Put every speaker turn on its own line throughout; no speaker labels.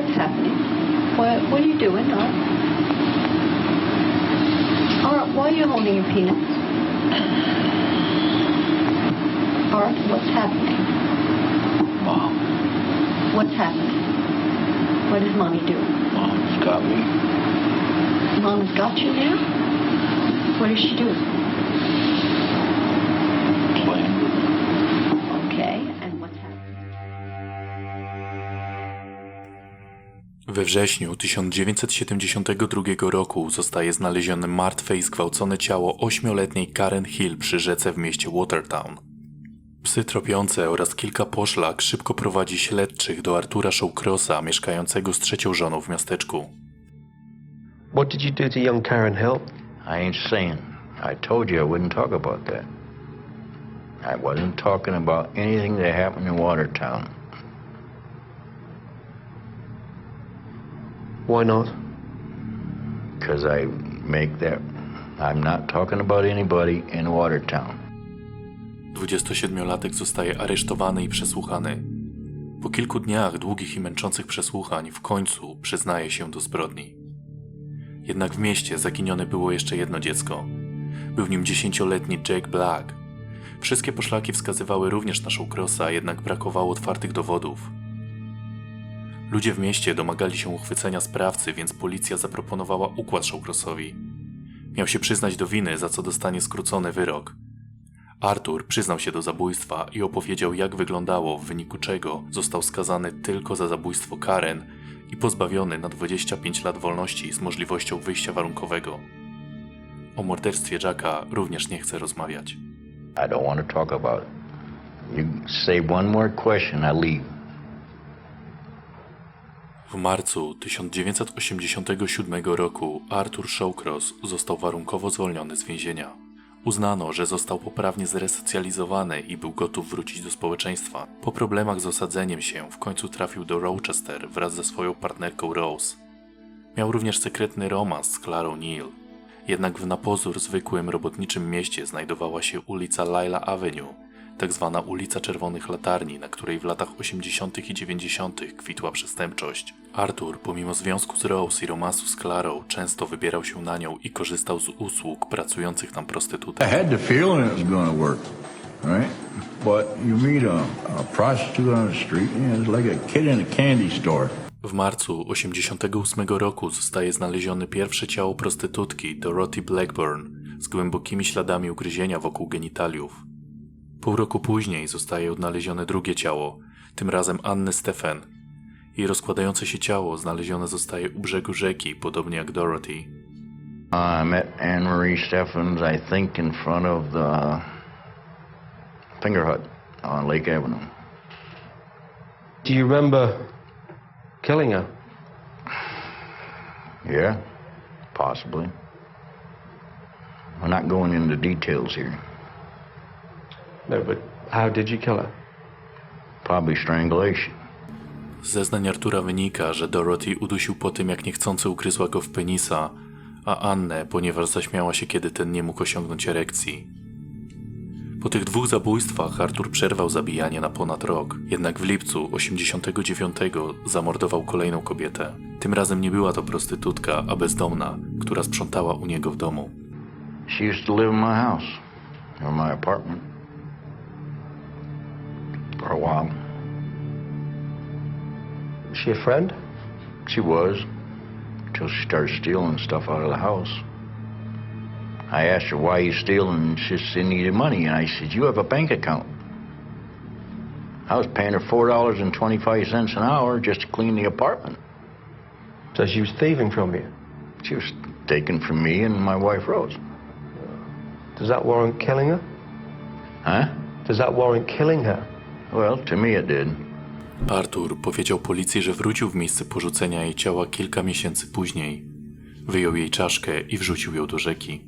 what's happening? What, what are you doing, Art? Art, why are you holding your penis? Art, what's happening?
Mom,
What's happening? What is mommy doing?
Mom's got me.
Mom has got you now? What is she doing?
We wrześniu 1972 roku zostaje znalezione martwe i zgwałcone ciało ośmioletniej Karen Hill przy rzece w mieście Watertown. Psy tropiące oraz kilka poszlak szybko prowadzi śledczych do Artura Shawcrossa, mieszkającego z trzecią żoną w miasteczku.
What did you do to young Karen Hill?
I ain't saying. I told you I wouldn't talk about that. I wasn't talking about anything that happened in Watertown.
Why not?
Because I make that. I'm not talking about anybody in Watertown.
27-latek zostaje aresztowany i przesłuchany. Po kilku dniach długich i męczących przesłuchań w końcu przyznaje się do zbrodni. Jednak w mieście zaginione było jeszcze jedno dziecko. Był nim dziesięcioletni Jake Black. Wszystkie poszlaki wskazywały również na Shawcrossa, jednak brakowało twardych dowodów. Ludzie w mieście domagali się uchwycenia sprawcy, więc policja zaproponowała układ Shawcrossowi. Miał się przyznać do winy, za co dostanie skrócony wyrok. Arthur przyznał się do zabójstwa i opowiedział, jak wyglądało, w wyniku czego został skazany tylko za zabójstwo Karen i pozbawiony na 25 lat wolności z możliwością wyjścia warunkowego. O morderstwie Jacka również nie chce rozmawiać.
I don't want to talk about it. You say one more question, I leave.
W marcu 1987 roku Arthur Shawcross został warunkowo zwolniony z więzienia. Uznano, że został poprawnie zresocjalizowany i był gotów wrócić do społeczeństwa. Po problemach z osadzeniem się w końcu trafił do Rochester wraz ze swoją partnerką Rose. Miał również sekretny romans z Clarą Neal. Jednak w na pozór zwykłym robotniczym mieście znajdowała się ulica Lila Avenue, tak zwana ulica Czerwonych Latarni, na której w latach 80. i 90. kwitła przestępczość. Arthur, pomimo związku z Rose i romansu z Clarą, często wybierał się na nią i korzystał z usług pracujących tam
I
prostytutek.
had the feeling it was to work, right? But you meet a, a prostitute on the street, and it's like a kid in a candy store.
W marcu 88 roku zostaje znalezione pierwsze ciało prostytutki Dorothy Blackburn z głębokimi śladami ugryzienia wokół genitaliów. Pół roku później zostaje odnalezione drugie ciało, tym razem Anny Stephen. Jej rozkładające się ciało znalezione zostaje u brzegu rzeki, podobnie jak Dorothy.
I met Anne Marie Steffens, I think, in front of the Finger Hut on Lake Avenue.
Do you remember killing her?
Yeah, possibly. We're not going into details here.
No, but how did you kill her?
Probably strangulation.
Z zeznań Artura wynika, że Dorothy udusił po tym, jak niechcący ugryzła go w penisa, a Annę, ponieważ zaśmiała się, kiedy ten nie mógł osiągnąć erekcji. Po tych dwóch zabójstwach Artur przerwał zabijanie na ponad rok, jednak w lipcu 89 zamordował kolejną kobietę. Tym razem nie była to prostytutka, a bezdomna, która sprzątała u niego w domu.
She used to live in my house, or my apartment, while.
Was she a friend?
She was, till she started stealing stuff out of the house. I asked her, why you stealing? And she said, she needed money. And I said, you have a bank account. I was paying her $4.25 an hour just to clean the apartment.
So she was thieving from you.
She was taken from me and my wife, Rose.
Does that warrant killing her?
Huh?
Does that warrant killing her?
Well, to me it did.
Artur powiedział policji, że wrócił w miejsce porzucenia jej ciała kilka miesięcy później. Wyjął jej czaszkę i wrzucił ją do rzeki.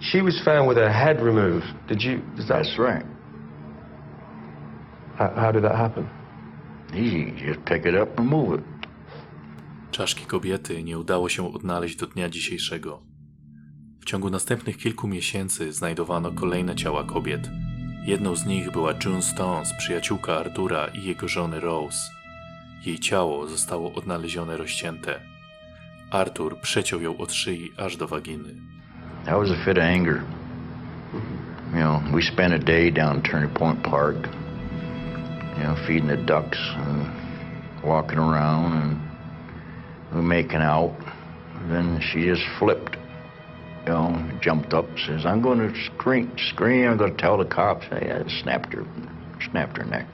She was found with her head removed. Did you? Does that?
That's right.
How, how did that happen?
Easy. Just pick it up and move it.
Czaszki kobiety nie udało się odnaleźć do dnia dzisiejszego. W ciągu następnych kilku miesięcy znajdowano kolejne ciała kobiet. Jedną z nich była June Stones, przyjaciółka Artura i jego żony Rose. Jej ciało zostało odnalezione rozcięte. Artur przeciął ją od szyi aż do waginy.
That was a fit of anger. You know, we spent a day down Turning Point Park, you know, feeding the ducks and walking around and we making out. Then she just flipped, you know, jumped up, says, I'm going to scream, scream, I'm going to tell the cops. I snapped her, snapped her neck.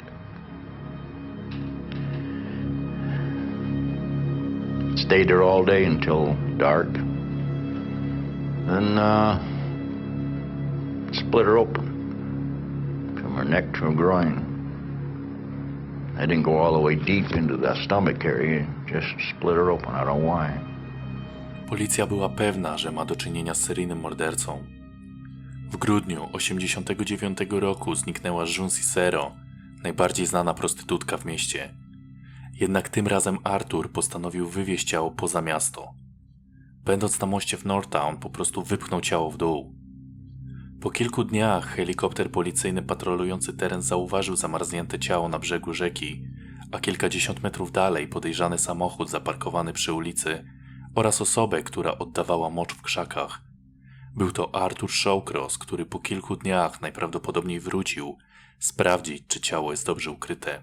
Stayed there all day until dark. Then uh, split her open from her neck to her groin. I didn't go all the way deep into the stomach area, just split her open. I don't know why.
Policja była pewna, że ma do czynienia z seryjnym mordercą. W grudniu 1989 roku zniknęła Jun Cicero, najbardziej znana prostytutka w mieście. Jednak tym razem Arthur postanowił wywieźć ciało poza miasto. Będąc na moście w Northtown, po prostu wypchnął ciało w dół. Po kilku dniach helikopter policyjny patrolujący teren zauważył zamarznięte ciało na brzegu rzeki, a kilkadziesiąt metrów dalej podejrzany samochód zaparkowany przy ulicy oraz osobę, która oddawała mocz w krzakach. Był to Arthur Shawcross, który po kilku dniach najprawdopodobniej wrócił sprawdzić, czy ciało jest dobrze ukryte.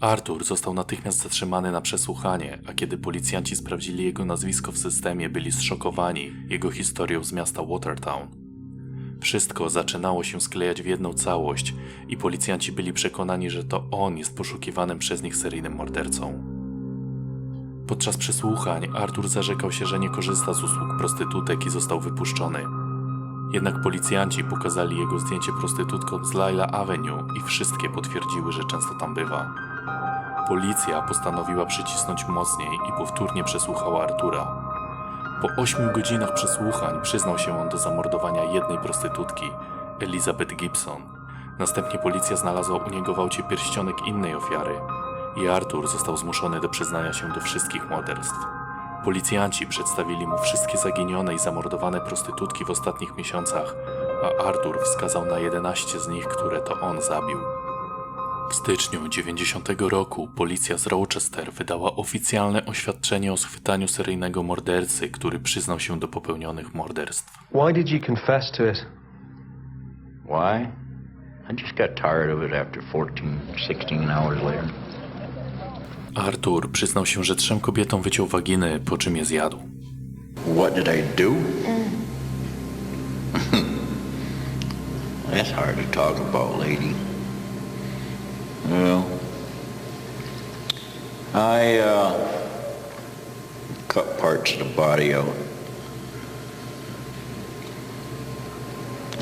Arthur został natychmiast zatrzymany na przesłuchanie, a kiedy policjanci sprawdzili jego nazwisko w systemie, byli zszokowani jego historią z miasta Watertown. Wszystko zaczynało się sklejać w jedną całość i policjanci byli przekonani, że to on jest poszukiwanym przez nich seryjnym mordercą. Podczas przesłuchań Arthur zarzekał się, że nie korzysta z usług prostytutek i został wypuszczony. Jednak policjanci pokazali jego zdjęcie prostytutkom z Lila Avenue i wszystkie potwierdziły, że często tam bywa. Policja postanowiła przycisnąć mocniej i powtórnie przesłuchała Artura. Po ośmiu godzinach przesłuchań przyznał się on do zamordowania jednej prostytutki, Elizabeth Gibson. Następnie policja znalazła u niego w pierścionek innej ofiary i Artur został zmuszony do przyznania się do wszystkich morderstw. Policjanci przedstawili mu wszystkie zaginione i zamordowane prostytutki w ostatnich miesiącach, a Artur wskazał na 11 z nich, które to on zabił. W styczniu 90 roku policja z Rochester wydała oficjalne oświadczenie o schwytaniu seryjnego mordercy, który przyznał się do popełnionych morderstw.
Why did you confess to it?
Why? I just got tired of it after 14, 16 hours later.
Artur przyznał się, że trzem kobietom wyciął waginy, po czym je zjadł.
What did I do? That's hard to talk about, lady. Well, I uh, cut parts of the body out.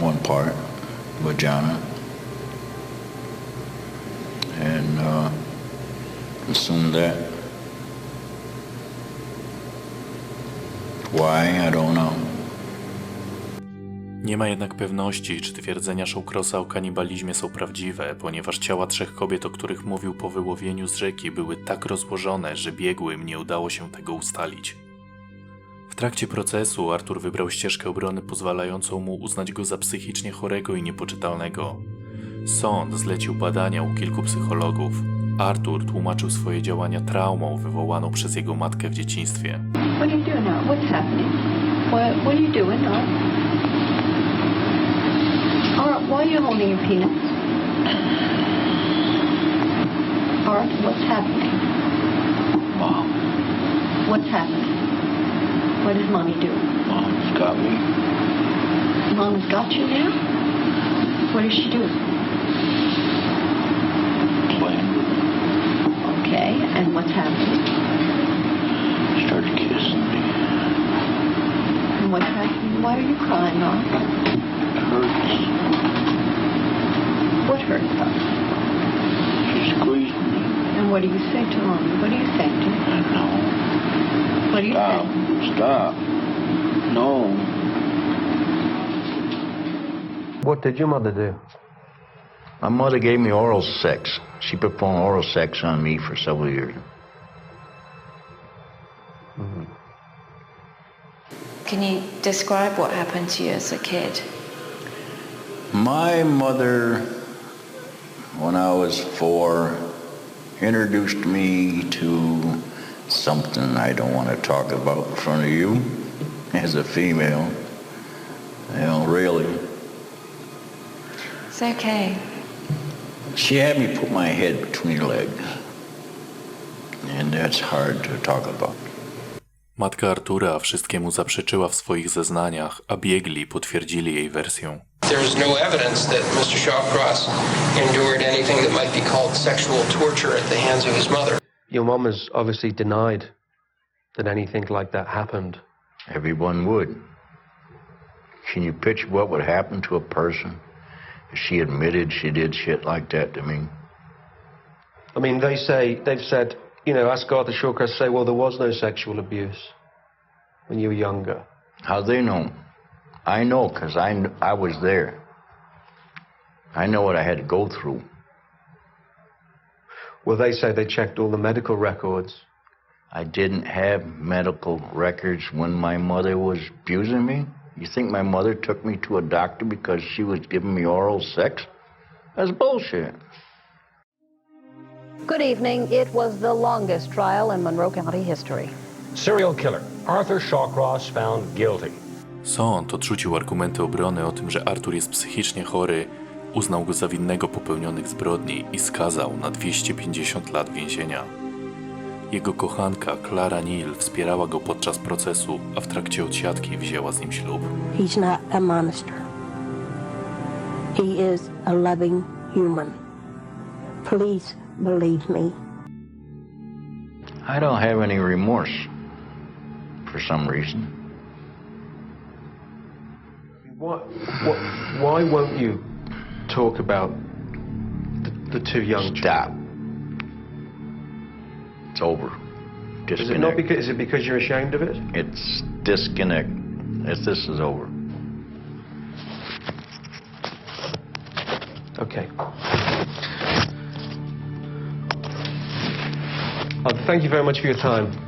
One part, vagina, and uh, that. Why? I don't know.
Nie ma jednak pewności, czy twierdzenia Shawcrossa o kanibalizmie są prawdziwe, ponieważ ciała trzech kobiet, o których mówił po wyłowieniu z rzeki, były tak rozłożone, że biegłym nie udało się tego ustalić. W trakcie procesu Artur wybrał ścieżkę obrony pozwalającą mu uznać go za psychicznie chorego i niepoczytalnego. Sąd zlecił badania u kilku psychologów. Artur tłumaczył swoje działania traumą wywołaną przez jego matkę w dzieciństwie.
What are you doing now? What's happening? What, what are you doing now? Art, why are you holding your penis? Art, what's happening?
Mom,
What's happening? What is mommy doing?
mom's got me.
Mom's got you now? What is she doing? Why are you crying, Art?
Hurts.
What hurts us?
She squeezed me.
And what do you say to mommy? What do you say to her?
I know.
What do you
Stop.
say?
Stop. No.
What did your mother do?
My mother gave me oral sex. She performed oral sex on me for several years.
Can you describe what happened to you as a kid?
My mother, when I was four, introduced me to something I don't want to talk about in front of you as a female. Well, really.
It's okay.
She had me put my head between her legs. And that's hard to talk about.
Matka Artura wszystkiemu zaprzeczyła w swoich zeznaniach, a biegli potwierdzili jej wersję.
There's no evidence that Mr. Shawcross endured anything that might be called sexual torture at the hands of his mother.
Your mom has obviously denied that anything like that happened.
Everyone would. Can you picture what would happen to a person if she admitted she did shit like that to me?
I mean, they say, they've said, you know, ask Arthur Shawcross say, well, there was no sexual abuse when you were younger.
How do they know? I know because I, I was there. I know what I had to go through.
Well, they say they checked all the medical records.
I didn't have medical records when my mother was abusing me. You think my mother took me to a doctor because she was giving me oral sex? That's bullshit.
Good evening. It was the longest trial in Monroe County history.
Serial killer Arthur Shawcross found guilty.
Sąd odrzucił argumenty obrony o tym, że Artur jest psychicznie chory, uznał go za winnego popełnionych zbrodni i skazał na 250 lat więzienia. Jego kochanka Clara Neal wspierała go podczas procesu, a w trakcie odsiadki wzięła z nim ślub.
He's not a monster. He is a loving human. Please believe me.
I don't have any remorse for some reason.
Why, what, why won't you talk about the, the two young
Stop. It's over.
Is it not
Disconnect.
because, is it because you're ashamed of it?
It's disconnect. This, this is over.
Okay. Thank you very much for your time.